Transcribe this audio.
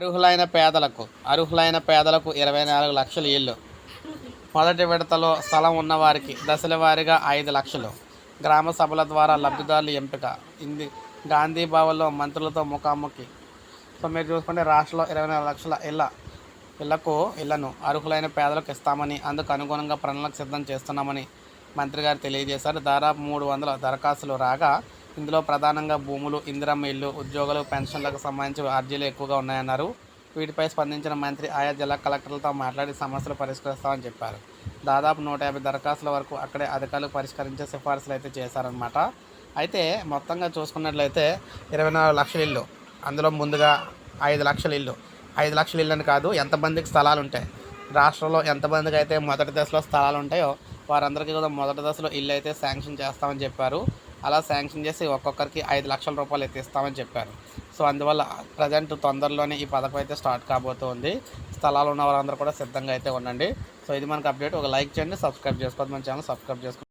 అర్హులైన పేదలకు అర్హులైన పేదలకు ఇరవై నాలుగు లక్షల ఇల్లు. మొదటి విడతలో స్థలం ఉన్నవారికి దశల వారీగా ఐదు లక్షలు. గ్రామ సభల ద్వారా లబ్ధిదారుల ఎంపిక. ఇంది గాంధీ భవన్లో మంత్రులతో ముఖాముఖి. సో మీరు చూసుకుంటే రాష్ట్రంలో ఇరవై నాలుగు లక్షల ఇళ్ళ ఇళ్ళకు ఇళ్ళను అర్హులైన పేదలకు ఇస్తామని అందుకు అనుగుణంగా ప్రణాళిక సిద్ధం చేస్తున్నామని మంత్రి గారు తెలియజేశారు. దాదాపు మూడు వందల దరఖాస్తులు రాగా ఇందులో ప్రధానంగా భూములు ఇందిరమ్మ ఇల్లు ఉద్యోగులు పెన్షన్లకు సంబంధించి అర్జీలు ఎక్కువగా ఉన్నాయన్నారు. వీటిపై స్పందించిన మంత్రి ఆయా జిల్లా కలెక్టర్లతో మాట్లాడి సమస్యలు పరిష్కరిస్తామని చెప్పారు. దాదాపు నూట యాభై దరఖాస్తుల వరకు అక్కడే అధికారులు పరిష్కరించే సిఫార్సులు అయితే చేశారనమాట అయితే మొత్తంగా చూసుకున్నట్లయితే ఇరవై నాలుగు లక్షల ఇల్లు అందులో ముందుగా ఐదు లక్షల ఇల్లు. ఐదు లక్షల ఇల్లు అని కాదు ఎంతమందికి స్థలాలు ఉంటాయి? రాష్ట్రంలో ఎంతమందికి అయితే మొదటి దశలో స్థలాలు ఉంటాయో వారందరికీ కూడా మొదటి దశలో ఇల్లు అయితే శాంక్షన్ చేస్తామని చెప్పారు. అలా శాంక్షన్ చేసి ఒక్కొక్కరికి ఐదు లక్షల రూపాయలు ఎత్తిస్తామని చెప్పారు. సో అందువల్ల ప్రజెంట్ తొందరలోనే ఈ పథకం అయితే స్టార్ట్ కాబోతుంది. స్థలాలు ఉన్న వారందరూ కూడా సిద్ధంగా అయితే ఉండండి. సో ఇది మనకు అప్డేట్. ఒక లైక్ చేయండి సబ్స్క్రైబ్ చేసుకోవద్దు. మన ఛానల్ సబ్స్క్రైబ్ చేసుకోండి.